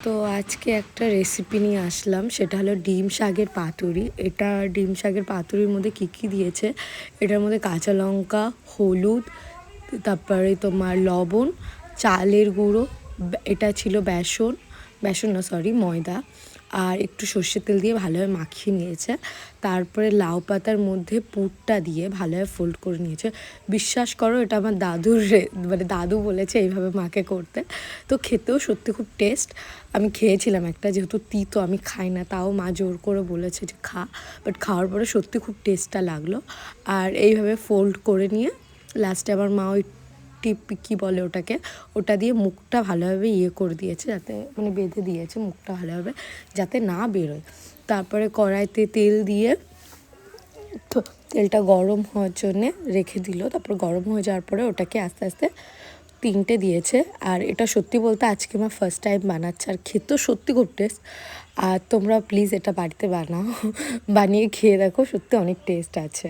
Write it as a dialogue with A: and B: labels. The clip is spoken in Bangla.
A: তো আজকে একটা রেসিপি নিয়ে আসলাম, সেটা হলো ডিম শাকের পাতুরি। এটা ডিম শাকের পাতুরির মধ্যে কী কী দিয়েছে? এটার মধ্যে কাঁচা লঙ্কা, হলুদ, তারপরে তোমার লবণ, চালের গুঁড়ো এটা ছিল বেসন বেসন না সরি ময়দা। আর একটু সর্ষের তেল দিয়ে ভালোভাবে মাখিয়ে নিয়েছে। তারপরে লাউ পাতার মধ্যে পুরটা দিয়ে ভালোভাবে ফোল্ড করে নিয়েছে। বিশ্বাস করো, এটা আমার দাদুর মানে দাদু বলেছে এইভাবে মাকে করতে। তো খেতেও সত্যি খুব টেস্ট আমি খেয়েছিলাম একটা, যেহেতু তিতো আমি খাই না, তাও মা জোর করে বলেছে যে খা। বাট খাওয়ার পরে সত্যি খুব টেস্টটা লাগল। আর এইভাবে ফোল্ড করে নিয়ে লাস্টে আবার মা ওই টিপ কী বলে ওটাকে? ওটা দিয়ে মুখটা ভালোভাবে ইয়ে করে দিয়েছে যাতে মানে বেঁধে দিয়েছে মুখটা ভালোভাবে যাতে না বেরোয়। তারপরে কড়াইতে তেল দিয়ে তো তেলটা গরম হওয়ার জন্যে রেখে দিল। তারপর গরম হয়ে যাওয়ার পরে ওটাকে আস্তে আস্তে তিনটে দিয়েছে। আর এটা সত্যি বলতে আজকে আমার ফার্স্ট টাইম বানাচ্ছে। আর খেতেও সত্যি খুব টেস্ট আর তোমরা প্লিজ এটা বাড়িতে বানাও। বানিয়ে খেয়ে দেখো, সত্যি অনেক টেস্ট আছে।